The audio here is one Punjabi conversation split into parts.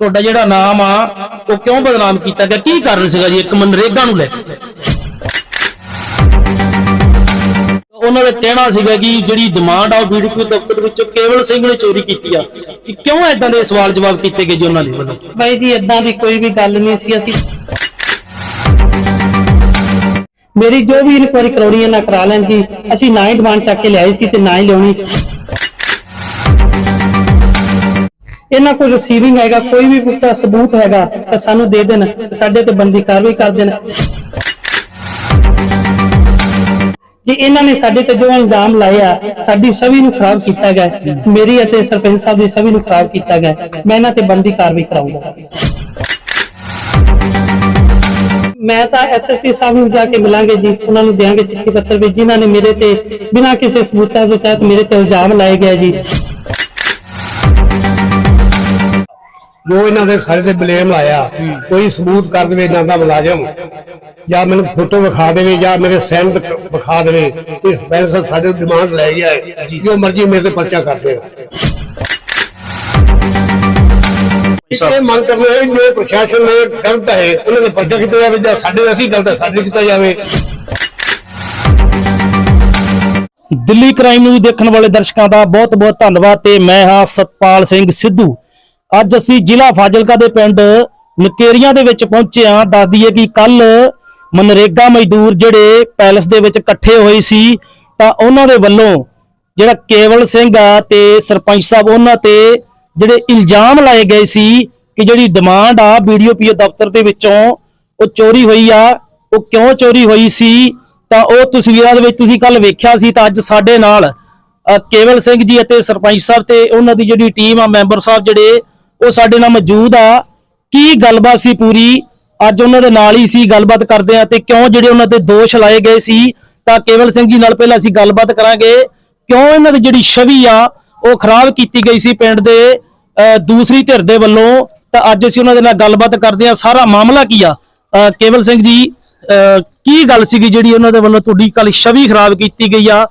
ਤੁਹਾਡਾ ਜਿਹੜਾ ਨਾਮ ਆ, ਉਹ ਕਿਉਂ ਬਦਨਾਮ ਕੀਤਾ? ਗਿਆ ਕੀ ਕਾਰਨ ਸੀਗਾ ਜੀ ਇੱਕ ਮਨਰੇਗਾ ਨੂੰ ਲੈ ਕੇ? ਉਹਨਾਂ ਦਾ ਕਹਿਣਾ ਸੀਗਾ ਕਿ ਜਿਹੜੀ ਡਿਮਾਂਡ ਆ ਉਹ ਬੀਡੀਪੀ ਦਫ਼ਤਰ ਵਿੱਚੋਂ ਕੇਵਲ ਸਿੰਘ ਨੇ ਚੋਰੀ ਕੀਤੀ ਆ। ਕਿ ਕਿਉਂ ਐਦਾਂ ਦੇ ਸਵਾਲ ਜਵਾਬ ਕੀਤੇ ਗਏ ਜੀ ਉਹਨਾਂ ਦੇ ਵੱਲੋਂ? ਬਾਈ ਜੀ ਇਦਾਂ ਦੀ ਕੋਈ ਵੀ ਗੱਲ ਨਹੀਂ ਸੀ ਅਸੀਂ। ਮੇਰੀ ਜੋ ਵੀ ਇਨਕੁਆਇਰੀ ਕਰਾਉਣੀ ਹੈ ਨਾ ਕਰਾ ਲੈਣ ਜੀ ਅਸੀਂ ਨਾ ਹੀ ਡਿਮਾਂਡ ਚੱਕ ਕੇ ਲਿਆਏ ਸੀ ਤੇ ਨਾ ਹੀ ਲਿਆਉਣੀ। ਇਹਨਾਂ ਕੋਲ ਰਿਸੀਵਿੰਗ ਹੈਗਾ, ਕੋਈ ਵੀ ਪੁੱਤਾ ਸਬੂਤ ਹੈਗਾ, ਤਾਂ ਸਾਨੂੰ ਦੇ ਦੇਣ ਸਾਡੇ ਤੇ ਬੰਦੀ ਕਾਰਵਾਈ ਕਰ ਦੇਣ। ਜੇ ਇਹਨਾਂ ਨੇ ਸਾਡੇ ਤੇ ਜੋ ਇਲਜ਼ਾਮ ਲਾਏ ਸਾਡੀ ਛਵੀ ਨੂੰ ਖਰਾਬ ਕੀਤਾ ਗਿਆ, ਮੇਰੀ ਅਤੇ ਸਰਪੰਚ ਸਾਹਿਬ ਦੀ ਛਵੀ ਨੂੰ ਖਰਾਬ ਕੀਤਾ ਗਿਆ, ਮੈਂ ਇਹਨਾਂ ਤੇ ਬੰਦੀ ਕਾਰਵਾਈ ਕਰਾਉਂਗਾ ਮੈਂ ਤਾਂ ਐਸਐਸਪੀ ਸਾਹਿਬ ਨੂੰ ਜਾ ਕੇ ਮਿਲਾਂਗੇ ਜੀ, ਉਹਨਾਂ ਨੂੰ ਦੇਾਂਗੇ ਚਿੱਠੀ ਪੱਤਰ ਵੀ, ਜਿਨ੍ਹਾਂ ਨੇ ਮੇਰੇ ਤੇ ਬਿਨਾਂ ਕਿਸੇ ਸਬੂਤਾਂ ਦੇ ਤਹਿਤ ਮੇਰੇ ਤੇ ਇਲਜ਼ਾਮ ਲਾਏ ਗਏ ਜੀ। ਜੋ ਇਹਨਾਂ ਦੇ ਸਾਰੇ ਤੇ ਬਲੇਮ ਲਾਇਆ, ਕੋਈ ਸਬੂਤ ਕਰ ਦੇਵੇ ਇਹਨਾਂ ਦਾ ਮੁਲਾਜ਼ਮ। ਜਾਂ ਮੈਨੂੰ ਫੋਟੋ ਵਿਖਾ ਦੇਵੇ, ਜਾਂ ਮੇਰੇ ਸੈਂਡ ਵਿਖਾ ਦੇਵੇ ਇਸ ਪੈਸਾ ਸਾਡੇ ਡਿਮਾਂਡ ਲੈ ਗਿਆ ਹੈ ਜੋ ਮਰਜ਼ੀ ਮੇਰੇ ਤੇ ਪਰਚਾ ਕਰ ਦੇ ਇਹ ਮੰਗ ਕਰਨਾ ਹੈ ਜੋ ਪ੍ਰਸ਼ਾਸਨ ਨੇ ਗਲਤ ਹੈ, ਉਹਨਾਂ ਦੇ ਪਰਚਾ ਕੀਤਾ ਜਾਵੇ, ਜਾਂ ਸਾਡੇ ਅਸੀਂ ਗਲਤ ਹੈ, ਸਾਡੇ ਕੀਤਾ ਜਾਵੇ। ਦਿੱਲੀ ਕ੍ਰਾਈਮ ਨਿਊਜ਼ ਦੇਖਣ ਵਾਲੇ ਦਰਸ਼ਕਾਂ ਦਾ ਬਹੁਤ-ਬਹੁਤ ਧੰਨਵਾਦ, ਤੇ ਮੈਂ ਹਾਂ ਸਤਪਾਲ ਸਿੰਘ ਸਿੱਧੂ। ਅੱਜ ਅਸੀਂ ਜ਼ਿਲ੍ਹਾ ਫਾਜ਼ਿਲਕਾ ਦੇ ਪਿੰਡ ਨਕੇਰੀਆਂ ਦੇ ਵਿੱਚ ਪਹੁੰਚੇ ਹਾਂ। ਦੱਸ ਦਈਏ ਕਿ ਕੱਲ ਮਨਰੇਗਾ ਮਜ਼ਦੂਰ ਜਿਹੜੇ ਪੈਲਸ ਦੇ ਵਿੱਚ ਇਕੱਠੇ ਹੋਏ ਸੀ, ਤਾਂ ਉਹਨਾਂ ਦੇ ਵੱਲੋਂ ਜਿਹੜਾ ਕੇਵਲ ਸਿੰਘ ਆ ਤੇ ਸਰਪੰਚ ਸਾਹਿਬ, ਉਹਨਾਂ ਤੇ ਜਿਹੜੇ ਇਲਜ਼ਾਮ ਲਾਏ ਗਏ ਸੀ ਕਿ ਜਿਹੜੀ ਡਿਮਾਂਡ ਆ ਬੀਡੀਓਪੀਓ ਦਫ਼ਤਰ ਦੇ ਵਿੱਚੋਂ ਉਹ ਚੋਰੀ ਹੋਈ ਆ। ਉਹ ਕਿਉਂ ਚੋਰੀ ਹੋਈ ਸੀ? ਤਾਂ ਉਹ ਤਸਵੀਰਾਂ ਦੇ ਵਿੱਚ ਤੁਸੀਂ ਕੱਲ ਵੇਖਿਆ ਸੀ ਤਾਂ ਅੱਜ ਸਾਡੇ ਨਾਲ ਕੇਵਲ ਸਿੰਘ ਜੀ ਅਤੇ ਸਰਪੰਚ ਸਾਹਿਬ ਤੇ ਉਹਨਾਂ ਦੀ ਜਿਹੜੀ ਟੀਮ ਆ, ਮੈਂਬਰ ਸਾਹਿਬ ਜਿਹੜੇ ਉਹ ਸਾਡੇ ਨਾਲ ਮੌਜੂਦ ਆ। ਕੀ ਗੱਲਬਾਤ ਸੀ ਪੂਰੀ? ਅੱਜ ਉਹਨਾਂ ਦੇ ਨਾਲ ਹੀ ਸੀ, ਗੱਲਬਾਤ ਕਰਦੇ ਆ ਤੇ ਕਿਉਂ ਜਿਹੜੇ ਉਹਨਾਂ ਤੇ ਦੋਸ਼ ਲਾਏ ਗਏ ਸੀ? ਤਾਂ ਕੇਵਲ ਸਿੰਘ ਜੀ ਨਾਲ ਪਹਿਲਾਂ ਅਸੀਂ ਗੱਲਬਾਤ ਕਰਾਂਗੇ। ਕਿਉਂ ਇਹਨਾਂ ਦੀ ਜਿਹੜੀ ਛਵੀ ਆ, ਉਹ ਖਰਾਬ ਕੀਤੀ ਗਈ ਸੀ ਪਿੰਡ ਦੇ ਦੂਸਰੀ ਧਿਰ ਦੇ ਵੱਲੋਂ? ਤਾਂ ਅੱਜ ਅਸੀਂ ਉਹਨਾਂ ਦੇ ਨਾਲ ਗੱਲਬਾਤ ਕਰਦੇ ਆ। ਸਾਰਾ ਮਾਮਲਾ ਕੀ ਆ? ਕੇਵਲ ਸਿੰਘ ਜੀ ਕੀ ਗੱਲ ਸੀਗੀ ਜਿਹੜੀ ਉਹਨਾਂ ਦੇ ਵੱਲੋਂ ਤੁਹਾਡੀ ਕੱਲ ਛਵੀ ਖਰਾਬ ਕੀਤੀ ਗਈ ਆ?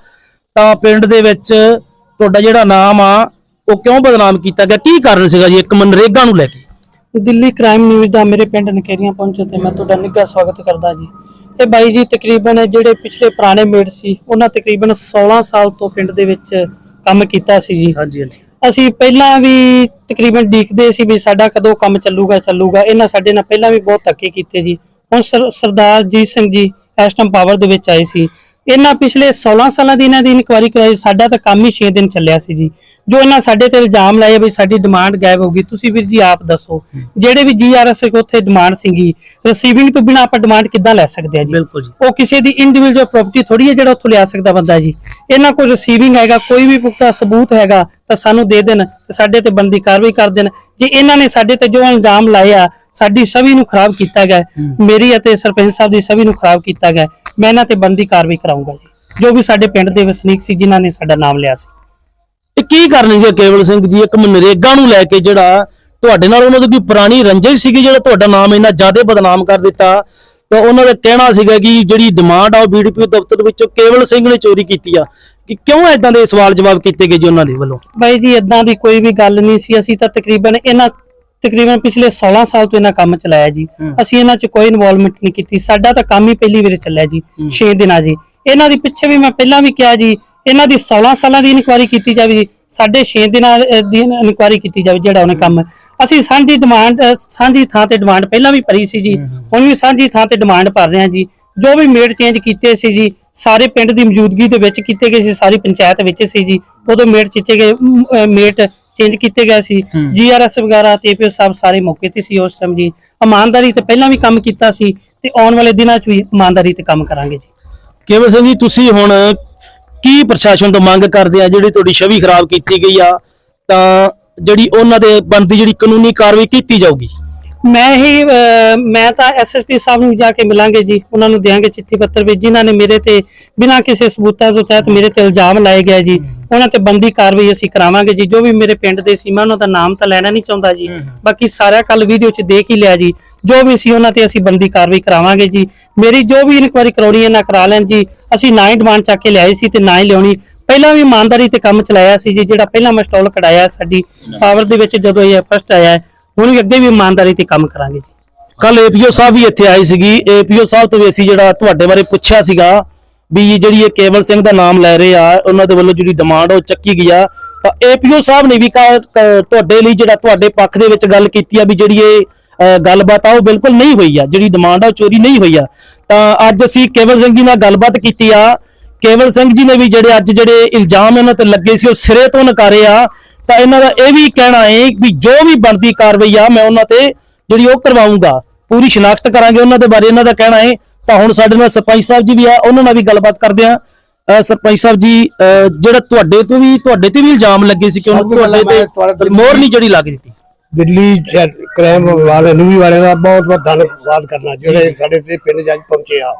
ਤਾਂ ਪਿੰਡ ਦੇ ਵਿੱਚ ਤੁਹਾਡਾ ਜਿਹੜਾ ਨਾਮ ਆ ਉਹ ਕਿਉਂ ਬਦਨਾਮ ਕੀਤਾ ਗਿਆ? ਕੀ ਕਾਰਨ ਸੀਗਾ ਜੀ ਇੱਕ ਮਨਰੇਗਾ ਨੂੰ ਲੈ ਕੇ? ਦਿੱਲੀ ਕ੍ਰਾਈਮ ਨਿਊਜ਼ ਦਾ ਮੇਰੇ ਪਿੰਡ ਨਕੇਰੀਆਂ ਪਹੁੰਚੇ ਤੇ ਮੈਂ ਤੁਹਾਡਾ ਨਿੱਘਾ ਸਵਾਗਤ ਕਰਦਾ ਜੀ। ਇਹ ਬਾਈ ਜੀ ਤਕਰੀਬਨ ਜਿਹੜੇ ਪਿਛਲੇ ਪੁਰਾਣੇ ਮੇਟ ਸੀ ਉਹਨਾਂ ਤਕਰੀਬਨ 16 ਸਾਲ ਤੋਂ ਪਿੰਡ ਦੇ ਵਿੱਚ ਕੰਮ ਕੀਤਾ ਸੀ ਜੀ। ਹਾਂਜੀ ਹਾਂਜੀ। ਅਸੀਂ ਪਹਿਲਾਂ ਵੀ ਤਕਰੀਬਨ ਡੀਕਦੇ ਸੀ ਵੀ ਸਾਡਾ ਕਦੋਂ ਕੰਮ ਚੱਲੂਗਾ ਚੱਲੂਗਾ। ਇਹਨਾਂ ਸਾਡੇ ਨਾਲ ਪਹਿਲਾਂ ਵੀ ਬਹੁਤ ਧੱਕੇ ਕੀਤੇ ਜੀ। ਹੁਣ ਸਰ- ਸਰਦਾਰ ਜੀਤ ਸਿੰਘ ਜੀ ਇਸ ਟਾਈਮ ਪਾਵਰ ਦੇ ਵਿੱਚ ਆਏ ਸੀ। ਇਹਨਾਂ ਪਿਛਲੇ 16 ਸਾਲਾਂ ਦੀ ਇਹਨਾਂ ਦੀ ਇਨਕੁਆਇਰੀ ਕਰਾਈ ਸਾਡਾ ਤਾਂ ਕੰਮ ਹੀ 6 ਦਿਨ ਚੱਲਿਆ ਸੀ ਜੀ। ਜੋ ਇਹਨਾਂ ਸਾਡੇ ਤੇ ਇਲਜ਼ਾਮ ਲਾਏ ਵੀ ਸਾਡੀ ਡਿਮਾਂਡ ਗਾਇਬ ਹੋ ਗਈ ਤੁਸੀਂ ਵੀਰ ਜੀ ਆਪ ਦੱਸੋ ਜਿਹੜੇ ਵੀ ਜੀਆਰਐਸ ਉੱਥੇ ਡਿਮਾਂਡ ਸੀਗੀ ਰਿਸੀਵਿੰਗ ਤੋਂ ਬਿਨਾ ਆਪਾਂ ਡਿਮਾਂਡ ਕਿੱਦਾਂ ਲੈ ਸਕਦੇ ਆ ਜੀ? ਬਿਲਕੁਲ ਜੀ। ਉਹ ਕਿਸੇ ਦੀ ਇੰਡੀਵਿਜੂਅਲ ਪ੍ਰਾਪਰਟੀ ਥੋੜੀ ਹੈ ਜਿਹੜਾ ਉੱਥੋਂ ਲਿਆ ਸਕਦਾ ਬੰਦਾ ਜੀ। ਇਹਨਾਂ ਕੋਲ ਰਿਸੀਵਿੰਗ ਹੈਗਾ ਕੋਈ ਵੀ ਪੁਖਤਾ ਸਬੂਤ ਹੈਗਾ ਤਾਂ ਸਾਨੂੰ ਦੇ ਦੇਣ ਤੇ ਸਾਡੇ ਤੇ ਬੰਦੀ ਕਾਰਵਾਈ ਕਰ ਦੇਣ। ਜੇ ਇਹਨਾਂ ਨੇ ਸਾਡੇ ਤੇ ਜੋ ਇਲਜ਼ਾਮ ਲਾਏ ਆ ਸਾਡੀ ਛਵੀ ਨੂੰ ਖਰਾਬ ਕੀਤਾ ਗਿਆ ਮੇਰੀ ਅਤੇ ਸਰਪੰਚ ਸਾਹਿਬ ਦੀ ਛਵੀ ਨੂੰ ਖਰਾਬ ਕੀਤਾ ਗਿਆ ਮੈਂ ਇਹਨਾਂ ਤੇ ਬੰਦੀ ਕਾਰਵਾਈ ਕਰਾਉਂਗਾ ਜੀ। ਜੋ ਵੀ ਸਾਡੇ ਪਿੰਡ ਦੇ ਵਸਨੀਕ ਸੀ ਜਿਨ੍ਹਾਂ ਨੇ ਸਾਡਾ ਨਾਮ ਲਿਆ ਸੀ। ਇਹ ਕੀ ਕਰਨਗੇ ਕੇਵਲ ਸਿੰਘ ਜੀ? ਇੱਕ ਮਨਰੇਗਾ ਨੂੰ ਲੈ ਕੇ ਜਿਹੜਾ ਤੁਹਾਡੇ ਨਾਲ ਉਹਨਾਂ ਦੀ ਕੋਈ ਪੁਰਾਣੀ ਰੰਜਿਸ਼ ਸੀਗੀ ਜਿਹੜਾ ਤੁਹਾਡਾ ਨਾਮ ਇੰਨਾ ਜ਼ਿਆਦਾ ਬਦਨਾਮ ਕਰ ਦਿੱਤਾ ਤਾਂ ਉਹਨਾਂ ਦਾ ਕਹਿਣਾ ਸੀਗਾ ਕਿ ਜਿਹੜੀ ਡਿਮਾਂਡ ਆ ਉਹ ਬੀਡੀਪੀ ਦਫ਼ਤਰ ਵਿੱਚੋਂ ਕੇਵਲ ਸਿੰਘ ਨੇ ਚੋਰੀ ਕੀਤੀ ਆ। ਕਿ ਕਿਉਂ ਐਦਾਂ ਦੇ ਸਵਾਲ ਜਵਾਬ ਕੀਤੇ ਗਏ ਜੀ ਉਹਨਾਂ ਦੇ ਵੱਲੋਂ? ਬਾਈ ਜੀ ਇਦਾਂ ਦੀ ਕੋਈ ਵੀ ਗੱਲ ਨਹੀਂ ਸੀ। ਅਸੀਂ ਤਾਂ ਤਕਰੀਬਨ ਇਹਨਾਂ ਤਕਰੀਬਨ ਪਿਛਲੇ 16 ਸਾਲ ਤੋਂ ਇਹਨਾਂ ਕੰਮ ਚਲਾਇਆ ਜੀ। ਅਸੀਂ ਇਹਨਾਂ 'ਚ ਕੋਈ ਇਨਵੋਲਵਮੈਂਟ ਨਹੀਂ ਕੀਤੀ। ਸਾਡਾ ਤਾਂ ਕੰਮ ਹੀ ਪਹਿਲੀ ਵਾਰ ਚੱਲਿਆ ਜੀ 6 ਦਿਨਾਂ ਜੀ। ਇਹਨਾਂ ਦੀ ਪਿੱਛੇ ਵੀ ਮੈਂ ਪਹਿਲਾਂ ਵੀ ਕਿਹਾ ਜੀ ਇਹਨਾਂ ਦੀ 16 ਸਾਲਾਂ ਦੀ ਇਨਕੁਆਇਰੀ ਕੀਤੀ ਜਾਵੇ ਜੀ ਸਾਡੇ 6 ਦਿਨਾਂ ਦੀ ਇਨਕੁਆਇਰੀ ਕੀਤੀ ਜਾਵੇ ਜਿਹੜਾ ਉਹਨੇ ਕੰਮ। ਅਸੀਂ ਸਾਂਝੀ ਡਿਮਾਂਡ ਸਾਂਝੀ ਥਾਂ ਤੇ ਡਿਮਾਂਡ ਪਹਿਲਾਂ ਵੀ ਭਰੀ ਸੀ ਜੀ। ਹੁਣ ਵੀ ਸਾਂਝੀ ਥਾਂ ਤੇ ਡਿਮਾਂਡ ਭਰ ਰਹੇ ਹਾਂ ਜੀ। ਜੋ ਵੀ ਮੇਡ ਚੇਂਜ ਕੀਤੇ ਸੀ ਜੀ ਸਾਰੇ ਪਿੰਡ ਦੀ ਮੌਜੂਦਗੀ ਦੇ ਵਿੱਚ ਕੀਤੇ ਗਏ ਸੀ ਸਾਰੀ ਪੰਚਾਇਤ ਵਿੱਚ ਸੀ ਜੀ। ਉਦੋਂ ਮੇਟ ਚਿੱਚੇ ਗਏ ਮੇਟ ਚੇਂਜ ਕੀਤੇ ਗਏ ਸੀ। ਜੀਆਰਐਸ ਵਗੈਰਾ ਤੇ ਫਿਰ ਸਭ ਸਾਰੇ ਮੌਕੇ ਤੇ ਸੀ ਉਸ ਟਾਈਮ ਜੀ। ਇਮਾਨਦਾਰੀ ਤੇ ਪਹਿਲਾਂ ਵੀ ਕੰਮ ਕੀਤਾ ਸੀ ਤੇ ਆਉਣ ਵਾਲੇ ਦਿਨਾਂ 'ਚ ਵੀ ਇਮਾਨਦਾਰੀ ਤੇ ਕੰਮ ਕਰਾਂਗੇ ਜੀ। ਕੇਵਲ ਸਿੰਘ ਜੀ ਤੁਸੀਂ ਹੁਣ ਕੀ ਪ੍ਰਸ਼ਾਸਨ ਤੋਂ ਮੰਗ ਕਰਦੇ ਆ? ਜਿਹੜੀ ਤੁਹਾਡੀ ਛਵੀ ਖਰਾਬ ਕੀਤੀ ਗਈ ਆ ਤਾਂ ਜਿਹੜੀ ਉਹਨਾਂ ਦੇ ਬਣਦੀ ਜਿਹੜੀ ਕਾਨੂੰਨੀ ਕਾਰਵਾਈ ਕੀਤੀ ਜਾਊਗੀ। ਮੈਂ ਹੀ ਮੈਂ ਤਾਂ ਐਸਐਸਪੀ ਸਾਹਿਬ ਨੂੰ ਜਾ ਕੇ ਮਿਲਾਂਗੇ ਜੀ। ਉਹਨਾਂ ਨੂੰ ਦੇਾਂਗੇ ਚਿੱਠੀ ਪੱਤਰ ਵੀ। ਜਿਨ੍ਹਾਂ ਨੇ ਮੇਰੇ ਤੇ ਬਿਨਾਂ ਕਿਸੇ ਸਬੂਤਾਂ ਤੋਂ ਤਹਿਤ ਮੇਰੇ ਤੇ ਇਲਜ਼ਾਮ ਲਾਏ ਗਏ ਜੀ ਉਹਨਾਂ ਤੇ ਬੰਦੀ ਕਾਰਵਾਈ ਅਸੀਂ ਕਰਾਵਾਂਗੇ ਜੀ। ਜੋ ਵੀ ਮੇਰੇ ਪਿੰਡ ਦੇ ਸੀ ਮੈਂ ਉਹਨਾਂ ਦਾ ਨਾਮ ਤਾਂ ਲੈਣਾ ਨਹੀਂ ਚਾਹੁੰਦਾ ਜੀ। ਬਾਕੀ ਸਾਰਾ ਕੱਲ ਵੀਡੀਓ 'ਚ ਦੇਖ ਹੀ ਲਿਆ ਜੀ। ਜੋ ਵੀ ਸੀ ਉਹਨਾਂ ਤੇ ਅਸੀਂ ਬੰਦੀ ਕਾਰਵਾਈ ਕਰਾਵਾਂਗੇ ਜੀ। ਮੇਰੀ ਜੋ ਵੀ ਇਨਕੁਆਇਰੀ ਕਰਾਉਣੀ ਹੈ ਨਾ ਕਰਾ ਲੈਣ ਜੀ। ਅਸੀਂ ਨਾ ਹੀ ਡਿਮਾਂਡ ਚੱਕ ਕੇ ਲਿਆਏ ਸੀ ਤੇ ਨਾ ਹੀ ਲਿਆਉਣੀ। ਪਹਿਲਾਂ ਵੀ ਇਮਾਨਦਾਰੀ ਤੇ ਕੰਮ ਚਲਾਇਆ ਸੀ ਜੀ ਜਿਹੜਾ ਪਹਿਲਾਂ ਮੈਂ ਸਟਾਲ ਕਢਾਇਆ ਸਾਡੀ ਪਾਵਰ ਦੇ ਵਿੱਚ ਜਦੋਂ ਇਹ ਫਸਟ ਆਇਆ ਹੁਣ ਵੀ ਅੱਗੇ ਵੀ ਇਮਾਨਦਾਰੀ ਤੇ ਕੰਮ ਕਰਾਂਗੇ ਜੀ। ਕੱਲ ਏਪੀਓ ਸਾਹਿਬ ਵੀ ਇੱਥੇ ਆਏ ਸੀਗੀ। ਏਪੀਓ ਸਾਹਿਬ ਤੋਂ ਵੀ ਅਸੀਂ ਜਿਹੜਾ ਤੁਹਾਡੇ ਬਾਰੇ ਪੁੱਛਿਆ ਸੀਗਾ ਵੀ ਜਿਹੜੀ ਇਹ ਕੇਵਲ ਸਿੰਘ ਦਾ ਨਾਮ ਲੈ ਰਹੇ ਆ, ਉਹਨਾਂ ਦੇ ਵੱਲੋਂ ਜਿਹੜੀ ਡਿਮਾਂਡ ਉਹ ਚੱਕੀ ਗਈ ਤਾਂ ਏਪੀਓ ਸਾਹਿਬ ਨੇ ਵੀ ਤੁਹਾਡੇ ਲਈ ਜਿਹੜਾ ਤੁਹਾਡੇ ਪੱਖ ਦੇ ਵਿੱਚ ਗੱਲ ਕੀਤੀ ਆ ਵੀ ਜਿਹੜੀ ਇਹ ਗੱਲਬਾਤ ਆ ਉਹ ਬਿਲਕੁਲ ਨਹੀਂ ਹੋਈ ਆ। ਜਿਹੜੀ ਡਿਮਾਂਡ ਆ ਉਹ ਚੋਰੀ ਨਹੀਂ ਹੋਈ ਆ। ਤਾਂ ਅੱਜ ਅਸੀਂ ਕੇਵਲ ਸਿੰਘ ਜੀ ਨਾਲ ਗੱਲਬਾਤ ਕੀਤੀ ਆ। ਕੇਵਲ ਸਿੰਘ ਜੀ ਨੇ ਵੀ ਜਿਹੜੇ ਅੱਜ ਜਿਹੜੇ ਇਲਜ਼ਾਮ ਇਹਨਾਂ ਤੇ ਲੱਗੇ ਸੀ, ਉਹ ਸਿਰੇ ਤੋਂ ਨਕਾਰੇ ਆ। ਤਾਂ ਇਹਨਾਂ ਦਾ ਇਹ ਵੀ ਕਹਿਣਾ ਹੈ ਵੀ ਜੋ ਵੀ ਬਣਦੀ ਕਾਰਵਾਈ ਆ ਮੈਂ ਉਹਨਾਂ ਤੇ ਜਿਹੜੀ ਉਹ ਕਰਵਾਉਂਗਾ। ਪੂਰੀ ਸ਼ਨਾਖਤ ਕਰਾਂਗੇ ਉਹਨਾਂ ਦੇ ਬਾਰੇ। ਇਹਨਾਂ ਦਾ ਕਹਿਣਾ ਹੈ ਤਾਂ ਹੁਣ ਸਾਡੇ ਨਾਲ ਸਰਪੰਚ ਸਾਹਿਬ ਜੀ ਵੀ ਆ ਉਹਨਾਂ ਨਾਲ ਵੀ ਗੱਲਬਾਤ ਕਰਦੇ ਆ ਸਰਪੰਚ ਸਾਹਿਬ ਜੀ ਜਿਹੜਾ ਤੁਹਾਡੇ ਤੋਂ ਵੀ ਤੁਹਾਡੇ ਤੇ ਵੀ ਇਲਜ਼ਾਮ ਲੱਗੇ ਸੀ ਕਿ ਉਹਨਾਂ ਤੁਹਾਡੇ ਤੇ ਮੋਹਰ ਨਹੀਂ ਜਿਹੜੀ ਲੱਗ ਦਿੱਤੀ। ਦਿੱਲੀ ਕ੍ਰਾਈਮ ਵਾਲੇ ਨੂਵੀ ਵਾਲੇ ਦਾ ਬਹੁਤ ਬਹੁਤ ਧੰਨਵਾਦ ਕਰਨਾ ਜਿਹੜੇ ਸਾਡੇ ਤੇ ਪਿੰਡ ਜੱਜ ਪਹੁੰਚੇ ਆ।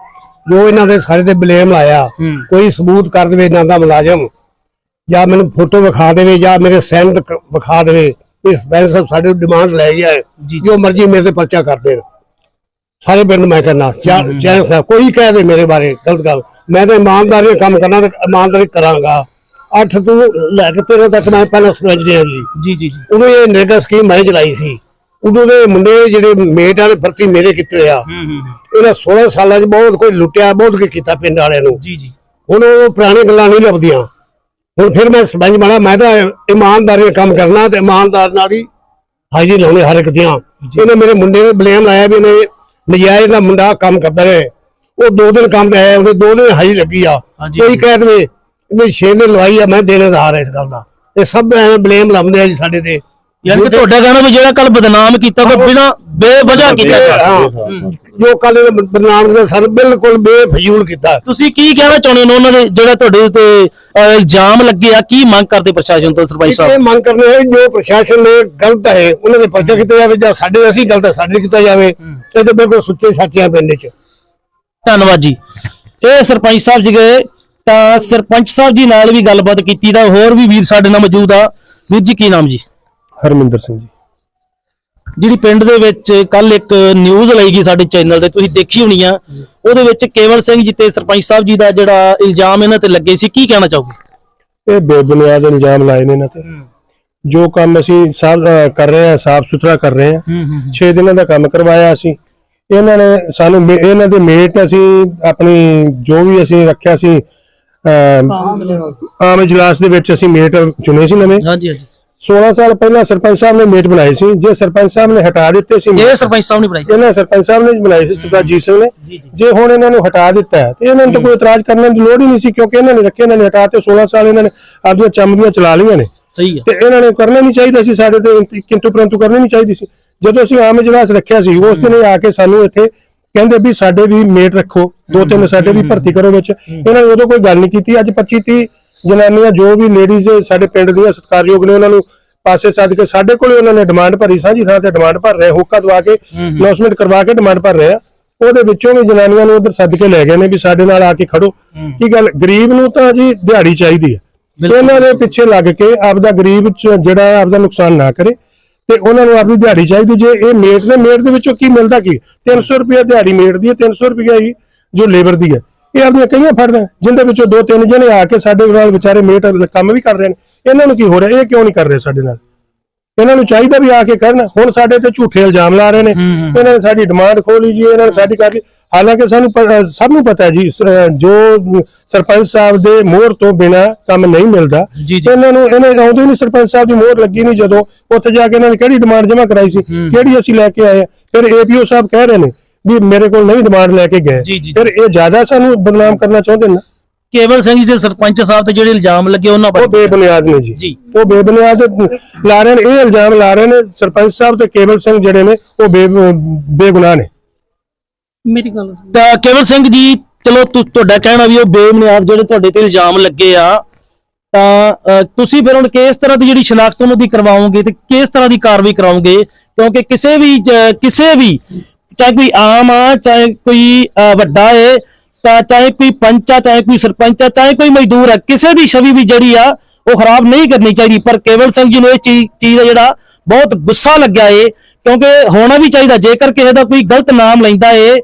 ਜੋ ਇਹਨਾਂ ਦੇ ਸਾਰੇ ਤੇ ਬਲੇਮ ਲਾਇਆ ਕੋਈ ਸਬੂਤ ਕਰ ਦੇਵੇ ਇਹਨਾਂ ਦਾ ਮੁਲਾਜ਼ਮ ਜਾਂ ਮੈਨੂੰ ਫੋਟੋ ਵਿਖਾ ਦੇਵੇ ਜਾਂ ਮੇਰੇ ਸੈਂਡ ਵਿਖਾ ਦੇਵੇ ਇਸ ਪੈਸੇ ਸਾਡੇ ਡਿਮਾਂਡ ਲੈ ਗਿਆ ਹੈ ਜੋ ਮਰਜ਼ੀ ਮੇਰੇ ਤੇ ਪਰਚਾ ਕਰ ਦੇਣ। ਸਾਰੇ ਪਿੰਡ ਮੈਂ ਕਰਨਾ ਚਾਹੇ ਸਾਹਿਬ ਕੋਈ ਕਹਿ ਦੇ ਮੇਰੇ ਬਾਰੇ ਗਲਤ ਗੱਲ। ਮੈਂ ਤਾਂ ਇਮਾਨਦਾਰੀ ਨਾਲ ਕੰਮ ਕਰਨਾ ਤੇ ਇਮਾਨਦਾਰੀ ਕਰਾਂਗਾ। ਅੱਠ ਤੋਂ ਲੈ ਕੇ ਤੇਰੇ ਤੱਕ ਮੈਂ ਪਹਿਲਾਂ ਸਰਪੰਚ ਰਿਹਾ ਜੀ। ਜੀ ਜੀ ਉਦੋਂ ਇਹ ਨਰੇਗਾ ਸਕੀਮ ਮੈਂ ਚਲਾਈ ਸੀ। ਉਦੋਂ ਦੇ ਮੁੰਡੇ ਜਿਹੜੇ ਮੇਟ ਵਾਲੇ ਭਰਤੀ ਮੇਰੇ ਕੀਤੇ ਹੂੰ ਇਹਨਾਂ 16 ਸਾਲਾਂ 'ਚ ਬਹੁਤ ਕੋਈ ਲੁੱਟਿਆ ਬਹੁਤ ਕੀ ਕੀਤਾ ਪਿੰਡ ਵਾਲਿਆਂ ਨੂੰ। ਜੀ ਜੀ। ਹੁਣ ਉਹ ਪੁਰਾਣੀ ਗੱਲਾਂ ਨਹੀਂ ਲੱਭਦੀਆਂ। ਹੁਣ ਫਿਰ ਮੈਂ ਸਰਪੰਚ ਬਣਾ ਮੈਂ ਤਾਂ ਇਮਾਨਦਾਰੀ ਨਾਲ ਕੰਮ ਕਰਨਾ ਤੇ ਇਮਾਨਦਾਰ ਨਾਲ ਹੀ ਹਾਜ਼ਰੀ ਲਾਉਣੇ ਹਰ ਇੱਕ ਦੀਆਂ। ਇਹਨੇ ਮੇਰੇ ਮੁੰਡੇ ਨੇ ਬਲੇਮ ਲਾਇਆ ਵੀ ਇਹਨੇ ਨਜਾਇਜ਼ ਦਾ ਮੁੰਡਾ ਕੰਮ ਕਰਦਾ ਰਹੇ। ਉਹ ਦੋ ਦਿਨ ਕੰਮ ਤੇ ਆਇਆ ਉਹਨੇ ਦੋ ਦਿਨ ਹਾਜ਼ਰੀ ਲੱਗੀ ਆ। ਕੋਈ ਕਹਿ ਦੇਵੇ ਇਹਨੇ ਛੇ ਦਿਨ ਲਵਾਈ ਆ ਮੈਂ ਦੇਣੇਦਾਰ ਆ ਇਸ ਗੱਲ ਦਾ। ਇਹ ਸਭ ਐਵੇਂ ਬਲੇਮ ਲਾਉਂਦੇ ਆ ਜੀ ਸਾਡੇ ਤੇ। ਯਾਨੀ ਕਿ ਤੁਹਾਡਾ ਕਹਿਣਾ ਵੀ ਜਿਹੜਾ ਕੱਲ ਬਦਨਾਮ ਕੀਤਾ ਉਹ ਬਿਨਾ ਬੇਵਜ੍ਹਾ ਕੀਤਾ। ਹਾਂ। ਜੋ ਕੱਲ ਬਦਨਾਮ ਨੇ ਸਾਨੂੰ ਬਿਲਕੁਲ ਬੇਫਜ਼ੂਲ ਕੀਤਾ। ਤੁਸੀਂ ਕੀ ਕਹਿਣਾ ਚਾਹੁੰਦੇ ਹੋ ਉਹਨਾਂ ਦੇ ਜਿਹੜਾ ਤੁਹਾਡੇ ਉੱਤੇ ਇਲਜ਼ਾਮ ਲੱਗੇ ਆ? ਕੀ ਮੰਗ ਕਰਦੇ ਪ੍ਰਸ਼ਾਸਨ ਤੋਂ ਸਰਪੰਚ ਇਹ ਸਾਹਿਬ? ਮੰਗ ਕਰਨੇ ਹੈ ਜੋ ਪ੍ਰਸ਼ਾਸਨ ਨੇ ਗਲਤ ਹੈ ਉਹਨਾਂ ਦੇ ਪਰਚਾ ਕੀਤਾ ਜਾਵੇ ਜਾਂ ਸਾਡੇ ਅਸੀਂ ਗਲਤ ਹੈ ਸਾਡੇ ਕੀਤਾ ਜਾਵੇ ਇਹ ਤਾਂ ਬਿਲਕੁਲ ਸੁੱਚੇ ਸੱਚਿਆਂ ਪਿੰਡ ਚ। ਧੰਨਵਾਦ ਜੀ। ਇਹ ਸਰਪੰਚ ਸਾਹਿਬ ਜੀ ਗਏ ਤਾਂ ਸਰਪੰਚ ਸਾਹਿਬ ਜੀ ਨਾਲ ਵੀ ਗੱਲਬਾਤ ਕੀਤੀ ਤਾਂ ਹੋਰ ਵੀ ਵੀਰ ਸਾਡੇ ਨਾਲ ਮੌਜੂਦ ਆ। ਵੀਰ ਜੀ ਕੀ ਨਾਮ ਜੀ? ਹਰਮਿੰਦਰ ਸਿੰਘ ਜੀ। ਜਿਹੜੀ ਪਿੰਡ ਦੇ ਵਿੱਚ ਕੱਲ ਇੱਕ ਨਿਊਜ਼ ਲਈ ਗਈ ਸਾਡੇ ਚੈਨਲ ਤੇ ਤੁਸੀਂ ਦੇਖੀ ਹੋਣੀ ਆ। ਉਹਦੇ ਵਿੱਚ ਕੇਵਲ ਸਿੰਘ ਜੀ ਤੇ ਸਰਪੰਚ ਸਾਹਿਬ ਜੀ ਦਾ ਜਿਹੜਾ ਇਲਜ਼ਾਮ ਇਹਨਾਂ ਤੇ ਲੱਗੇ ਸੀ ਕੀ ਕਹਿਣਾ ਚਾਹੋਗੇ? ਇਹ ਬੇਬੁਨਿਆਦ ਇਲਜ਼ਾਮ ਲਾਏ ਨੇ ਇਹਨਾਂ ਤੇ। ਜੋ ਕੰਮ ਅਸੀਂ ਸਾਫ਼ ਕਰ ਰਹੇ ਹਾਂ ਸਾਫ਼ ਸੁਥਰਾ ਕਰ ਰਹੇ ਹੂੰ। 6 ਦਿਨਾਂ ਦਾ ਕੰਮ ਕਰਵਾਇਆ ਅਸੀਂ। ਇਹਨਾਂ ਨੇ ਸਾਨੂੰ ਇਹਨਾਂ ਦੇ ਮੇਟ ਅਸੀਂ ਆਪਣੀ ਜੋ ਵੀ ਅਸੀਂ ਰੱਖਿਆ ਸੀ ਆਮ ਇਜਲਾਸ ਦੇ ਵਿੱਚ ਅਸੀਂ ਮੇਟ ਚੁਣੇ ਸੀ ਨਵੇਂ। ਹਾਂਜੀ ਹਾਂਜੀ। 16 ਸਾਲ ਪਹਿਲਾਂ ਸਰਪੰਚ ਸਾਹਿਬ ਨੇ ਮੇਟ ਬਣਾਏ ਸੀ ਜੇ ਸਰਪੰਚ ਸਾਹਿਬ ਨੇ ਹਟਾ ਦਿੱਤੇ ਸੀ ਇਹ ਸਰਪੰਚ ਸਾਹਿਬ ਨੇ ਬਣਾਈ ਸੀ। ਇਹਨਾਂ ਸਰਪੰਚ ਸਾਹਿਬ ਨੇ ਬਣਾਏ ਸੀ ਸਰਦਾਰ ਜੀਤ ਸਿੰਘ ਨੇ। ਜੀ ਹੁਣ ਇਹਨਾਂ ਨੂੰ ਹਟਾ ਦਿੱਤਾ ਹੈ ਤੇ ਇਹਨਾਂ ਨੂੰ ਤਾਂ ਕੋਈ ਇਤਰਾਜ਼ ਕਰਨ ਦੀ ਲੋੜ ਹੀ ਨਹੀਂ ਸੀ ਕਿਉਂਕਿ ਇਹਨਾਂ ਨੇ ਰੱਖੇ ਇਹਨਾਂ ਨੇ ਹਟਾ ਤੇ 16 ਸਾਲ ਇਹਨਾਂ ਨੇ ਆਪਣੀਆਂ ਚਮੜੀਆਂ ਚਲਾ ਲਈਆਂ ਨੇ। ਸਹੀ ਆ ਤੇ ਇਹਨਾਂ ਨੇ ਕਰਨਾ ਨਹੀਂ ਚਾਹੀਦਾ ਸੀ ਸਾਡੇ ਤੇ ਕਿੰਤੂ ਪਰੰਤੂ ਕਰਨੀ ਨਹੀਂ ਚਾਹੀਦੀ ਸੀ। ਜਦੋਂ ਅਸੀਂ ਆਮ ਇਜਲਾਸ ਰੱਖਿਆ ਸੀ ਉਸ ਦਿਨ ਆ ਕੇ ਸਾਨੂੰ ਇੱਥੇ ਕਹਿੰਦੇ ਵੀ ਸਾਡੇ ਵੀ ਮੇਟ ਰੱਖੋ ਦੋ ਤਿੰਨ ਸਾਡੇ ਵੀ ਭਰਤੀ ਕਰੋ ਵਿੱਚ। ਇਹਨਾਂ ਨੇ ਉਦੋਂ ਕੋਈ ਗੱਲ ਨਹੀਂ ਕੀਤੀ ਅੱਜ 25 30 ਜਨਾਨੀਆਂ ਜੋ ਵੀ ਲੇਡੀਜ਼ ਸਾਡੇ ਪਿੰਡ ਦੀਆਂ ਸਤਿਕਾਰਯੋਗ ਨੇ ਉਹਨਾਂ ਨੂੰ ਪਾਸੇ ਸੱਦ ਕੇ ਸਾਡੇ ਕੋਲੇ ਉਹਨਾਂ ਨੇ ਡਿਮਾਂਡ ਭਰੀ ਸਾਂਝੀ ਥਾਂ ਤੇ ਡਿਮਾਂਡ ਭਰ ਰਹੇ ਹੋਕਾ ਦਵਾ ਕੇ ਅਨਾਉਂਸਮੈਂਟ ਕਰਵਾ ਕੇ ਡਿਮਾਂਡ ਭਰ ਰਹੇ। ਆ ਉਹਦੇ ਵਿੱਚੋਂ ਵੀ ਜਨਾਨੀਆਂ ਨੂੰ ਉਧਰ ਸੱਦ ਕੇ ਲੈ ਗਏ ਨੇ ਵੀ ਸਾਡੇ ਨਾਲ ਆ ਕੇ ਖੜੋ। ਕੀ ਗੱਲ ਗਰੀਬ ਨੂੰ ਤਾਂ ਜੀ ਦਿਹਾੜੀ ਚਾਹੀਦੀ ਹੈ ਇਹਨਾਂ ਦੇ ਪਿੱਛੇ ਲੱਗ ਕੇ ਆਪਦਾ ਗਰੀਬ ਜਿਹੜਾ ਆਪਦਾ ਨੁਕਸਾਨ ਨਾ ਕਰੇ ਤੇ ਉਹਨਾਂ ਨੂੰ ਆਪਣੀ ਦਿਹਾੜੀ ਚਾਹੀਦੀ। ਜੇ ਇਹ ਮੇਟ ਨੇ ਮੇਟ ਦੇ ਵਿੱਚੋਂ ਕੀ ਮਿਲਦਾ ਕੀ? 300 ਰੁਪਏ ਦਿਹਾੜੀ ਮੇਟ ਦੀ ਹੈ 300 ਰੁਪਏ ਹੀ ਜੋ ਲੇਬਰ ਦੀ ਹੈ। ਇਹ ਆਪਣੀਆਂ ਕਈਆਂ ਫੜਦੇ ਜਿੰਦੇ ਵਿੱਚੋਂ ਦੋ ਤਿੰਨ ਜਣੇ ਆ ਕੇ ਸਾਡੇ ਨਾਲ ਵਿਚਾਰੇ ਮੇਟ ਕੰਮ ਵੀ ਕਰ ਰਹੇ ਨੇ। ਇਹਨਾਂ ਨੂੰ ਕੀ ਹੋ ਰਿਹਾ? ਇਹ ਕਿਉਂ ਨਹੀਂ ਕਰ ਰਹੇ ਸਾਡੇ ਨਾਲ? ਇਹਨਾਂ ਨੂੰ ਚਾਹੀਦਾ ਵੀ ਆ ਕੇ ਕਰਨ। ਹੁਣ ਸਾਡੇ ਤੇ ਝੂਠੇ ਇਲਜ਼ਾਮ ਲਾ ਰਹੇ ਨੇ। ਇਹਨਾਂ ਨੇ ਸਾਡੀ ਡਿਮਾਂਡ ਖੋਲੀ ਜੀ ਇਹਨਾਂ ਨੇ ਸਾਡੀ ਕਰ ਲਈ ਹਾਲਾਂਕਿ ਸਾਨੂੰ ਸਭ ਨੂੰ ਪਤਾ ਹੈ ਜੀ ਜੋ ਸਰਪੰਚ ਸਾਹਿਬ ਦੇ ਮੋਹਰ ਤੋਂ ਬਿਨਾ ਕੰਮ ਨਹੀਂ ਮਿਲਦਾ। ਇਹਨਾਂ ਨੂੰ ਇਹਨੇ ਆਉਂਦੇ ਨਹੀਂ ਸਰਪੰਚ ਸਾਹਿਬ ਦੀ ਮੋਹਰ ਲੱਗੀ ਨਹੀਂ ਜਦੋਂ। ਉੱਥੇ ਜਾ ਕੇ ਇਹਨਾਂ ਨੇ ਕਿਹੜੀ ਡਿਮਾਂਡ ਜਮ੍ਹਾਂ ਕਰਾਈ ਸੀ? ਕਿਹੜੀ ਅਸੀਂ ਲੈ ਕੇ ਆਏ? ਫਿਰ ਏਪੀਓ ਸਾਹਿਬ ਕਹਿ ਰਹੇ ਨੇ ਵੀ ਮੇਰੇ ਕੋਲ ਨਹੀਂ ਡਿਮਾਂਡ ਲੈ ਕੇ ਗਏ। ਫਿਰ ਇਹ ਜ਼ਿਆਦਾ ਸਾਨੂੰ ਬਦਨਾਮ ਕਰਨਾ ਚਾਹੁੰਦੇ ਨੇ ਕੇਵਲ ਸਿੰਘ ਜੀ ਦੇ ਸਰਪੰਚ ਸਾਹਿਬ ਤੇ ਜਿਹੜੇ ਇਲਜ਼ਾਮ ਲੱਗੇ ਉਹਨਾਂ ਉਹ ਬਾਰੇ ਬੇਬੁਨਿਆਦ ਨੇ ਜੀ। ਉਹ ਬੇਬੁਨਿਆਦ ਲਾ ਰਹੇ ਨੇ ਇਹ ਇਲਜ਼ਾਮ ਲਾ ਰਹੇ ਨੇ ਸਰਪੰਚ ਸਾਹਿਬ ਤੇ ਕੇਵਲ ਸਿੰਘ ਜਿਹੜੇ ਨੇ ਉਹ ਬੇ ਬੇਗੁਨਾਹ ਨੇ ਮੇਰੀ ਗੱਲ। ਤਾਂ ਕੇਵਲ ਸਿੰਘ ਜੀ ਚਲੋ ਤੁਹਾਡਾ ਕਹਿਣਾ ਵੀ ਉਹ ਬੇਬੁਨਿਆਦ ਜਿਹੜੇ ਤੁਹਾਡੇ ਤੇ ਇਲਜ਼ਾਮ ਲੱਗੇ ਆ ਤਾਂ ਤੁਸੀਂ ਫਿਰ ਹੁਣ ਕਿਸ ਤਰ੍ਹਾਂ ਦੀ ਜਿਹੜੀ ਸ਼ਨਾਖਤ ਉਹਨਾਂ ਦੀ ਕਰਵਾਓਗੇ ਤੇ ਕਿਸ ਤਰ੍ਹਾਂ ਦੀ ਕਾਰਵਾਈ ਕਰਾਓਗੇ ਕਿਉਂਕਿ ਕਿਸੇ ਵੀ ਕਿਸੇ ਵੀ ਚਾਹੇ ਕੋਈ ਆਮ ਆ, ਚਾਹੇ ਕੋਈ ਵੱਡਾ ਏ, ਤਾਂ ਚਾਹੇ ਕੋਈ ਪੰਚ ਆ, ਚਾਹੇ ਕੋਈ ਸਰਪੰਚ ਆ, ਚਾਹੇ ਕੋਈ ਮਜ਼ਦੂਰ ਆ, ਕਿਸੇ ਦੀ ਛਵੀ ਵੀ ਜਿਹੜੀ ਆ, ਉਹ ਖਰਾਬ ਨਹੀਂ ਕਰਨੀ ਚਾਹੀਦੀ। ਪਰ ਕੇਵਲ ਸਿੰਘ ਜੀ ਨੂੰ ਇਹ ਚੀਜ਼ ਚੀਜ਼ ਦਾ ਜਿਹੜਾ ਬਹੁਤ ਗੁੱਸਾ ਲੱਗਿਆ ਏ, ਕਿਉਂਕਿ ਹੋਣਾ ਵੀ ਚਾਹੀਦਾ। ਜੇਕਰ ਕਿਸੇ ਦਾ ਕੋਈ ਗਲਤ ਨਾਮ ਲੈਂਦਾ ਏ,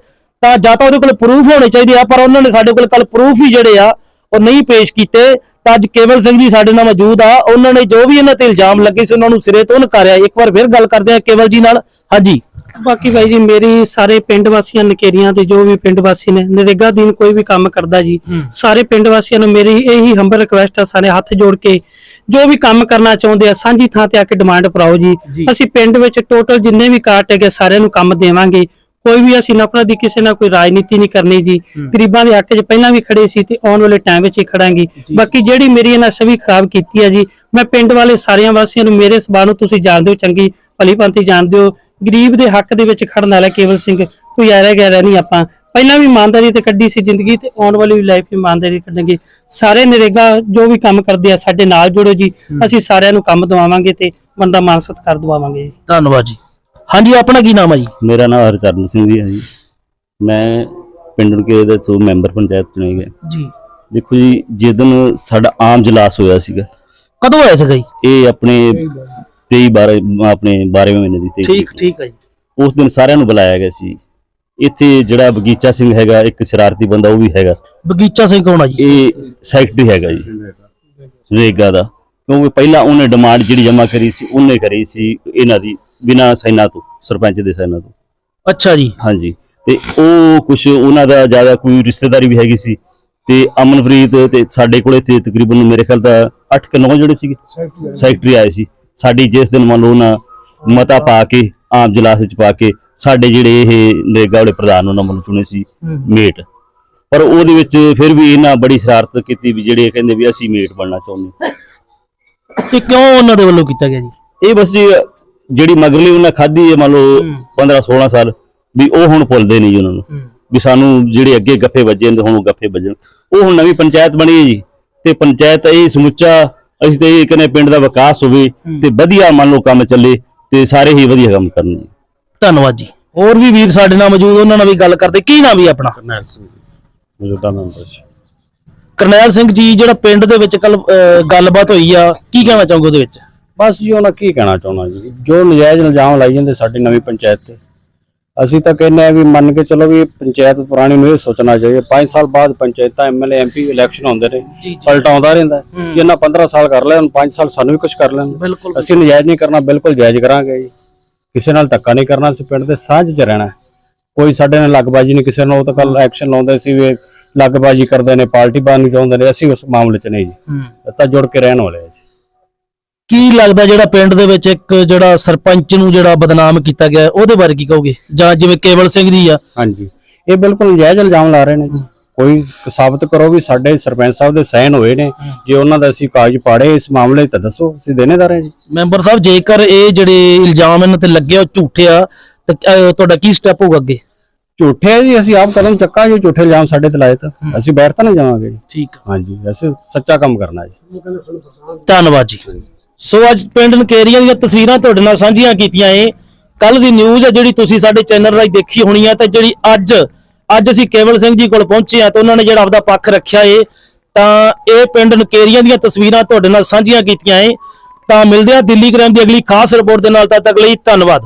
ਤਾਂ ਜਾਂ ਤਾਂ ਉਹਦੇ ਕੋਲ ਪ੍ਰੂਫ ਹੋਣੇ ਚਾਹੀਦੇ ਆ, ਪਰ ਉਹਨਾਂ ਨੇ ਸਾਡੇ ਕੋਲ ਕੱਲ ਪ੍ਰੂਫ ਹੀ ਜਿਹੜੇ ਆ, ਉਹ ਨਹੀਂ ਪੇਸ਼ ਕੀਤੇ। ਤਾਂ ਅੱਜ ਕੇਵਲ ਸਿੰਘ ਜੀ ਸਾਡੇ ਨਾਲ ਮੌਜੂਦ ਆ। ਉਹਨਾਂ ਨੇ ਜੋ ਵੀ ਇਹਨਾਂ ਤੇ ਇਲਜ਼ਾਮ ਲੱਗੇ ਸੀ, ਉਹਨਾਂ ਨੂੰ ਸਿਰੇ ਤੋਂ ਨਕਾਰਿਆ। ਇੱਕ ਵਾਰ ਫਿਰ ਗੱਲ ਕਰਦੇ ਆ ਕੇਵਲ ਜੀ ਨਾਲ। ਹਾਂਜੀ। ਬਾਕੀ ਭਾਈ ਜੀ ਮੇਰੀ ਸਾਰੇ ਪਿੰਡ ਵਾਸੀਆਂ ਨਕੇਰੀਆਂ ਤੇ ਜੋ ਵੀ ਪਿੰਡ ਵਾਸੀ ਨੇ ਨਰੇਗਾ ਦੀਨ ਕੋਈ ਵੀ ਕੰਮ ਕਰਦਾ ਜੀ ਸਾਰੇ ਪਿੰਡ ਵਾਸੀਆਂ ਨੂੰ ਮੇਰੀ ਇਹੀ ਹੰਬਲ ਰਿਕਵੈਸਟ ਆ ਸਾਰੇ ਹੱਥ ਜੋੜ ਕੇ ਜੋ ਵੀ ਕੰਮ ਕਰਨਾ ਚਾਹੁੰਦੇ ਆ ਸਾਂਝੀ ਥਾਂ ਤੇ ਆ ਕੇ ਡਿਮਾਂਡ ਭਰਾਓ ਜੀ। ਅਸੀਂ ਪਿੰਡ ਵਿੱਚ ਟੋਟਲ ਜਿੰਨੇ ਵੀ ਕਾਰਟ ਹੈਗੇ ਸਾਰਿਆਂ ਨੂੰ ਕੰਮ ਦੇਵਾਂਗੇ। ਕੋਈ ਵੀ ਅਸੀਂ ਨਫ਼ਰਤ ਦੀ ਕਿਸੇ ਨਾਲ ਕੋਈ ਰਾਜਨੀਤੀ ਨਹੀਂ ਕਰਨੀ ਜੀ। ਗਰੀਬਾਂ ਦੇ ਹੱਕ 'ਚ ਪਹਿਲਾਂ ਵੀ ਖੜੇ ਸੀ ਤੇ ਆਉਣ ਵਾਲੇ ਟਾਈਮ ਵਿੱਚ ਹੀ ਖੜਾਂਗੇ। ਬਾਕੀ ਜਿਹੜੀ ਮੇਰੀ ਇਹਨਾਂ ਛਵੀ ਖਰਾਬ ਕੀਤੀ ਹੈ ਜੀ ਮੈਂ ਪਿੰਡ ਵਾਲੇ ਸਾਰਿਆਂ ਵਾਸੀਆਂ ਨੂੰ ਮੇਰੇ ਸਬਾ ਨੂੰ ਤੁਸੀਂ ਜਾਣਦੇ ਹੋ ਚੰਗੀ ਭਲੀ ਭਾਂਤੀ ਜਾਣਦੇ ਹੋ ਗਰੀਬ ਦੇ ਹੱਕ ਦੇ ਵਿੱਚ ਖੜਨ ਵਾਲਾ ਕੇਵਲ ਸਿੰਘ ਕੋਈ ਐਰਾ ਗੈਰਾ ਨਹੀਂ ਆਪਾਂ। ਪਹਿਲਾਂ ਵੀ ਇਮਾਨਦਾਰੀ ਤੇ ਕੱਢੀ ਸੀ ਜ਼ਿੰਦਗੀ ਤੇ ਆਉਣ ਵਾਲੀ ਵੀ ਲਾਈਫ ਇਮਾਨਦਾਰੀ ਕੱਢਾਂਗੇ ਸਾਰੇ ਨਰੇਗਾ ਜੋ ਵੀ ਕੰਮ ਕਰਦੇ ਆ ਸਾਡੇ ਨਾਲ ਜੁੜੋ ਜੀ। ਅਸੀਂ ਸਾਰਿਆਂ ਨੂੰ ਕੰਮ ਦਵਾਵਾਂਗੇ ਤੇ ਬੰਦਾ ਮਾਨ ਸਤਿਕਾਰ ਦਵਾਵਾਂਗੇ ਜੀ। ਧੰਨਵਾਦ ਜੀ। ਹਾਂਜੀ ਆਪਣਾ ਕੀ ਨਾਮ ਹੈ ਜੀ? ਮੇਰਾ ਨਾਮ ਹਰਚਰਨ ਸਿੰਘ ਜੀ ਹੈ ਜੀ। ਮੈਂ ਪਿੰਡ ਨਕੇ ਦੇ ਤੋਂ ਮੈਂਬਰ ਪੰਚਾਇਤ ਚੁਣੇ ਗਏ। ਜੀ। ਦੇਖੋ ਜੀ ਜਿੱਦਨ ਸਾਡਾ ਆਮ ਜਲਾਸ ਹੋਇਆ ਸੀਗਾ। ਕਦੋਂ ਹੋਇਆ ਸੀਗਾ ਜੀ? ਇਹ ਆਪਣੇ 23 12 ਆਪਣੇ 12ਵੇਂ ਮਹੀਨੇ ਦੀ 23 ਠੀਕ ਠੀਕ ਹੈ ਜੀ। ਉਸ ਦਿਨ ਸਾਰਿਆਂ ਨੂੰ ਬੁਲਾਇਆ ਗਿਆ ਸੀ। ਇੱਥੇ ਜਿਹੜਾ ਬਗੀਚਾ ਸਿੰਘ ਹੈਗਾ ਇੱਕ ਸ਼ਰਾਰਤੀ ਬੰਦਾ ਉਹ ਵੀ ਹੈਗਾ। ਬਗੀਚਾ ਸਿੰਘ ਕੌਣ ਆ ਜੀ? ਇਹ ਸੈਕਟਰੀ ਹੈਗਾ ਜੀ। ਰੇਗਾ ਦਾ। ਕਿਉਂਕਿ ਪਹਿਲਾਂ ਉਹਨੇ ਡਿਮਾਂਡ ਜਿਹੜੀ ਜਮ੍ਹਾਂ ਕਰੀ ਸੀ ਉਹਨੇ ਕਰੀ ਸੀ ਇਹਨਾਂ ਦੀ ਬਿਨਾਂ ਸਾਈਨਾਂ ਤੋਂ ਸਰਪੰਚ ਦੇ ਸਾਈਨਾਂ ਤੋਂ। ਅੱਛਾ ਜੀ। ਹਾਂਜੀ। ਤੇ ਉਹ ਕੁਝ ਉਹਨਾਂ ਦਾ ਜ਼ਿਆਦਾ ਕੋਈ ਰਿਸ਼ਤੇਦਾਰੀ ਵੀ ਹੈਗੀ ਸੀ। ਤੇ ਅਮਨਪ੍ਰੀਤ ਤੇ ਸਾਡੇ ਕੋਲੇ ਤੇ ਤਕਰੀਬਨ ਮੇਰੇ ਖਿਆਲ ਦਾ 8 ਕਿ 9 ਜਿਹੜੇ ਸੀਗੇ ਸੈਕਟਰੀ ਆਏ ਸੀ। ਸਾਡੀ ਜਿਸ ਦਿਨ ਮੰਨ ਲਓ ਨਾ ਮਤਾ ਪਾ ਕੇ ਆਮ ਜਲਾਸ ਵਿੱਚ ਪਾ ਕੇ ਸਾਡੇ ਜਿਹੜੇ ਇਹ ਨਰੇਗਾ ਵਾਲੇ ਪ੍ਰਧਾਨ ਉਹਨਾਂ ਵੱਲੋਂ ਚੁਣੇ ਸੀ ਮੇਟ। ਪਰ ਉਹਦੇ ਵਿੱਚ ਫਿਰ ਵੀ ਇਹਨਾਂ ਬੜੀ ਸ਼ਰਾਰਤ ਕੀਤੀ ਵੀ ਜਿਹੜੇ ਕਹਿੰਦੇ ਵੀ ਅਸੀਂ ਮੇਟ ਬਣਨਾ ਚਾਹੁੰਦੇ ਤੇ ਕਿਉਂ ਉਹਨਾਂ ਦੇ ਵੱਲੋਂ ਕੀਤਾ ਗਿਆ ਜੀ? ਇਹ ਬਸ ਜੀ ਜਿਹੜੀ ਮਗਰਲੀ ਉਹਨਾਂ ਖਾਧੀ ਹੈ ਮੰਨ ਲਓ 15 16 ਸਾਲ ਵੀ ਉਹ ਹੁਣ ਭੁੱਲਦੇ ਨਹੀਂ ਜੀ ਉਹਨਾਂ ਨੂੰ। ਵੀ ਸਾਨੂੰ ਜਿਹੜੇ ਅੱਗੇ ਗੱਫੇ ਵੱਜੇ ਨੇ ਹੁਣ ਉਹ ਗੱਫੇ ਵੱਜਣ। ਉਹ ਹੁਣ ਨਵੀਂ ਪੰਚਾਇਤ ਬਣੀ ਹੈ ਜੀ। ਤੇ ਪੰਚਾਇਤ ਇਹ ਸਮੁੱਚਾ ਅਸੀਂ ਤੇ ਇਹ ਕਹਿੰਦੇ ਪਿੰਡ ਦਾ ਵਿਕਾਸ ਹੋਵੇ ਤੇ ਵਧੀਆ ਮੰਨ ਲਓ ਕੰਮ ਚੱਲੇ ਤੇ ਸਾਰੇ ਹੀ ਵਧੀਆ ਕੰਮ ਕਰਨ ਜੀ। ਧੰਨਵਾਦ ਜੀ। ਹੋਰ ਵੀ ਵੀਰ ਸਾਡੇ ਨਾਲ ਮੌਜੂਦ ਉਹਨਾਂ ਨਾਲ ਵੀ ਗੱਲ ਕਰਦੇ। ਕੀ ਨਾਮ ਵੀ ਆਪਣਾ? ਕਰਨੈਲ ਸਿੰਘ ਮੌਜੂਦਾ ਮੈਂਬਰ ਸੀ ਕਰਨੈਲ ਸਿੰਘ ਜੀ ਜਿਹੜਾ ਪਿੰਡ ਦੇ ਵਿੱਚ ਕੱਲ ਗੱਲਬਾਤ ਹੋਈ ਆ ਕੀ ਕਹਿਣਾ ਚਾਹੋਗੇ ਉਹਦੇ ਵਿੱਚ? ਬਸ ਜੀ ਉਹਨਾਂ ਕੀ ਕਹਿਣਾ ਚਾਹੁੰਦਾ ਜੀ? ਜੋ ਨਜਾਇਜ਼ ਇਲਜ਼ਾਮ ਲਾਈ ਜਾਂਦੇ ਸਾਡੀ ਨਵੀਂ ਪੰਚਾਇਤ ਤੇ। ਅਸੀਂ ਤਾਂ ਕਹਿੰਦੇ ਆ ਵੀ ਮੰਨ ਕੇ ਚਲੋ ਵੀ ਪੰਚਾਇਤ ਪੁਰਾਣੀ ਨੂੰ ਇਹ ਸੋਚਣਾ ਚਾਹੀਏ 5 ਸਾਲ ਬਾਅਦ ਪੰਚਾਇਤਾਂ ਐਮਐਲਏ ਐਮਪੀ ਇਲੈਕਸ਼ਨ ਹੁੰਦੇ ਨੇ ਪਲਟਾ ਆਉਂਦਾ ਰਹਿੰਦਾ ਹੈ। ਜੇ ਇਹਨਾਂ 15 ਸਾਲ ਕਰ ਲਿਆ ਹੁਣ 5 ਸਾਲ ਸਾਨੂੰ ਵੀ ਕੁਝ ਕਰ ਲੈਣ। ਅਸੀਂ ਨਜਾਇਜ਼ ਨਹੀਂ ਕਰਨਾ ਬਿਲਕੁਲ ਜਾਇਜ਼ ਕਰਾਂਗੇ ਜੀ। ਕਿਸੇ ਨਾਲ ਧੱਕਾ ਨਹੀਂ ਕਰਨਾ ਅਸੀਂ ਪਿੰਡ ਦੇ ਸਾਂਝ 'ਚ ਰਹਿਣਾ। ਕੋਈ ਸਾਡੇ ਨਾਲ ਲੱਗਬਾਜੀ ਨਹੀਂ ਕਿਸੇ ਨਾਲ ਉਹ ਤਾਂ ਕੱਲ ਐਕਸ਼ਨ ਲਾਉਂਦੇ ਸੀ ਵੀ ਲੱਗਬਾਜੀ ਕਰਦੇ ਨੇ ਪਾਰਟੀ ਬਾਨ ਨੂੰ ਚਾਹੁੰਦੇ ਨੇ ਅਸੀਂ ਉਸ ਮਾਮਲੇ 'ਚ ਨਹੀਂ ਜੀ। ਤਾਂ ਜੁੜ ਕੇ ਰਹਿਣ ਵਾਲੇ ਆ ਕੀ ਲੱਗਦਾ ਜਿਹੜਾ ਪਿੰਡ ਦੇ ਵਿੱਚ ਇੱਕ ਜਿਹੜਾ ਸਰਪੰਚ ਨੂੰ ਜਿਹੜਾ ਬਦਨਾਮ ਕੀਤਾ ਗਿਆ ਉਹਦੇ ਬਾਰੇ ਕੀ ਕਹੋਗੇ? ਜਾਂ ਜਿਵੇਂ ਕੇਵਲ ਸਿੰਘ ਜੀ ਆ। ਹਾਂਜੀ। ਇਹ ਬਿਲਕੁਲ ਨਜਾਇਜ਼ ਇਲਜ਼ਾਮ ਲਾ ਰਹੇ ਨੇ ਜੀ। ਕੋਈ ਸਾਬਤ ਕਰੋ ਵੀ ਸਾਡੇ ਸਰਪੰਚ ਸਾਹਿਬ ਦੇ ਸਾਈਨ ਹੋਏ ਨੇ। ਜੇ ਉਹਨਾਂ ਦਾ ਅਸੀਂ ਕਾਗਜ਼ ਪਾੜੇ ਇਸ ਮਾਮਲੇ 'ਚ ਤਾਂ ਦੱਸੋ ਅਸੀਂ ਦੇਣੇਦਾਰ ਹਾਂ ਜੀ। ਮੈਂਬਰ ਸਾਹਿਬ ਜੇਕਰ ਇਹ ਜਿਹੜੇ ਇਲਜ਼ਾਮ ਇਹਨਾਂ ਤੇ ਲੱਗੇ ਆ ਉਹ ਝੂਠੇ ਆ ਤਾਂ ਅਹ, ਤੁਹਾਡਾ ਕੀ ਸਟੈਪ ਹੋਊਗਾ ਅੱਗੇ? ਝੂਠੇ ਆ ਜੀ ਅਸੀਂ ਆਪ ਕਦਮ ਚੱਕਾਂਗੇ ਝੂਠੇ ਇਲਜ਼ਾਮ ਸਾਡੇ ਤੇ ਲਾਏ ਤਾਂ। ਅਸੀਂ ਬੈਠ ਤਾਂ ਨਹੀਂ ਜਾਵਾਂਗੇ ਜੀ। ਠੀਕ ਹਾਂਜੀ ਅਸੀਂ ਸੱਚਾ ਕੰਮ ਕਰਨਾ ਜੀ। ਧੰਨਵਾਦ ਜੀ। ਸੋ ਅੱਜ ਪਿੰਡ ਨਕੇਰੀਆਂ ਦੀਆਂ ਤਸਵੀਰਾਂ ਤੁਹਾਡੇ ਨਾਲ ਸਾਂਝੀਆਂ ਕੀਤੀਆਂ ਏ। ਕੱਲ ਦੀ ਨਿਊਜ਼ ਹੈ ਜਿਹੜੀ ਤੁਸੀਂ ਸਾਡੇ ਚੈਨਲ ਰਾਹੀਂ ਦੇਖੀ ਹੋਣੀ ਹੈ ਤੇ ਜਿਹੜੀ ਅੱਜ ਅੱਜ ਅਸੀਂ ਕੇਵਲ ਸਿੰਘ ਜੀ ਕੋਲ ਪਹੁੰਚੇ ਆ ਤੇ ਉਹਨਾਂ ਨੇ ਜਿਹੜਾ ਆਪਦਾ ਪੱਖ ਰੱਖਿਆ ਏ। ਤਾਂ ਇਹ ਪਿੰਡ ਨਕੇਰੀਆਂ ਦੀਆਂ ਤਸਵੀਰਾਂ ਤੁਹਾਡੇ ਨਾਲ ਸਾਂਝੀਆਂ ਕੀਤੀਆਂ ਏ। ਤਾਂ ਮਿਲਦੇ ਆ ਦਿੱਲੀ ਕ੍ਰਾਈਮ ਦੀ ਅਗਲੀ ਖਾਸ ਰਿਪੋਰਟ ਦੇ ਨਾਲ, ਤਦ ਤੱਕ ਲਈ ਧੰਨਵਾਦ।